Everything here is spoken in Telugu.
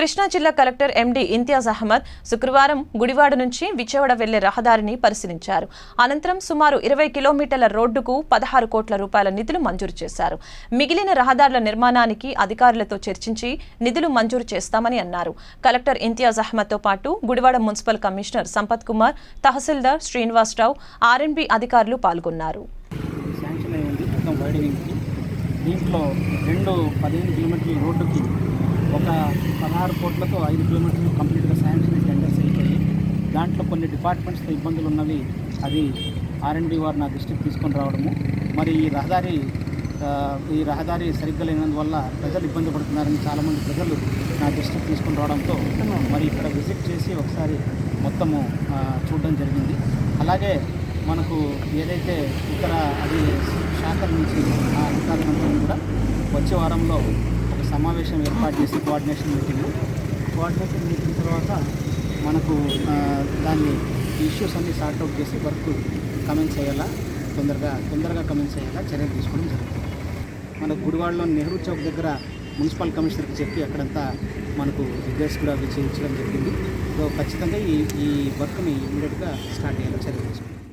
కృష్ణా జిల్లా కలెక్టర్ ఎండి ఇంతియాజ్ అహ్మద్ శుక్రవారం గుడివాడ నుంచి విజయవాడ వెళ్ళే రహదారిని పరిశీలించారు. అనంతరం సుమారు ఇరవై కిలోమీటర్ల రోడ్డుకు పదహారు కోట్ల రూపాయల నిధులు మంజూరు చేశారు. మిగిలిన రహదారుల నిర్మాణానికి అధికారులతో చర్చించి నిధులు మంజూరు చేస్తామని అన్నారు. కలెక్టర్ ఇంతియాజ్ అహ్మద్తో పాటు గుడివాడ మున్సిపల్ కమిషనర్ సంపత్ కుమార్ తహసీల్దార్ శ్రీనివాసరావు ఆర్ఎన్బి అధికారులు పాల్గొన్నారు. దీంట్లో రెండు పదిహేను కిలోమీటర్ల రోడ్డుకి ఒక పదహారు కోట్లతో ఐదు కిలోమీటర్లు కంప్లీట్గా శాంక్షన్ టెండర్స్ అయిపోయి దాంట్లో కొన్ని డిపార్ట్మెంట్స్తో ఇబ్బందులు ఉన్నవి అది ఆర్ఎండ్బి వారు నా దృష్టికి తీసుకొని రావడము. మరి ఈ రహదారి ఈ రహదారి సరిగ్గా లేనందువల్ల ప్రజలు ఇబ్బంది పడుతున్నారని చాలామంది ప్రజలు నా దృష్టికి తీసుకొని రావడంతో మరి ఇక్కడ విజిట్ చేసి ఒకసారి మొత్తము చూడడం జరిగింది. అలాగే మనకు ఏదైతే ఇతర అది శాఖల నుంచి ఆ అధికారులందరూ కూడా వచ్చే వారంలో సమావేశం ఏర్పాటు చేసి కోఆర్డినేషన్ మీటింగ్ కోఆర్డినేషన్ మీటింగ్ తర్వాత మనకు దాన్ని ఇష్యూస్ అన్ని సార్ట్అవుట్ చేసి వర్క్ కమెంట్స్ అయ్యేలా తొందరగా తొందరగా కమెంట్స్ అయ్యేలా చర్యలు తీసుకోవడం జరుగుతుంది. మన గుడివాడలో నెహ్రూ చౌక్ దగ్గర మున్సిపల్ కమిషనర్కి చెప్పి అక్కడంతా మనకు రిక్వెస్ట్ కూడా విచారించడం చేయించడం జరిగింది. సో ఖచ్చితంగా ఈ ఈ వర్క్ని ఇమీడియట్గా స్టార్ట్ చేయాలని చర్యలు తీసుకుంటాం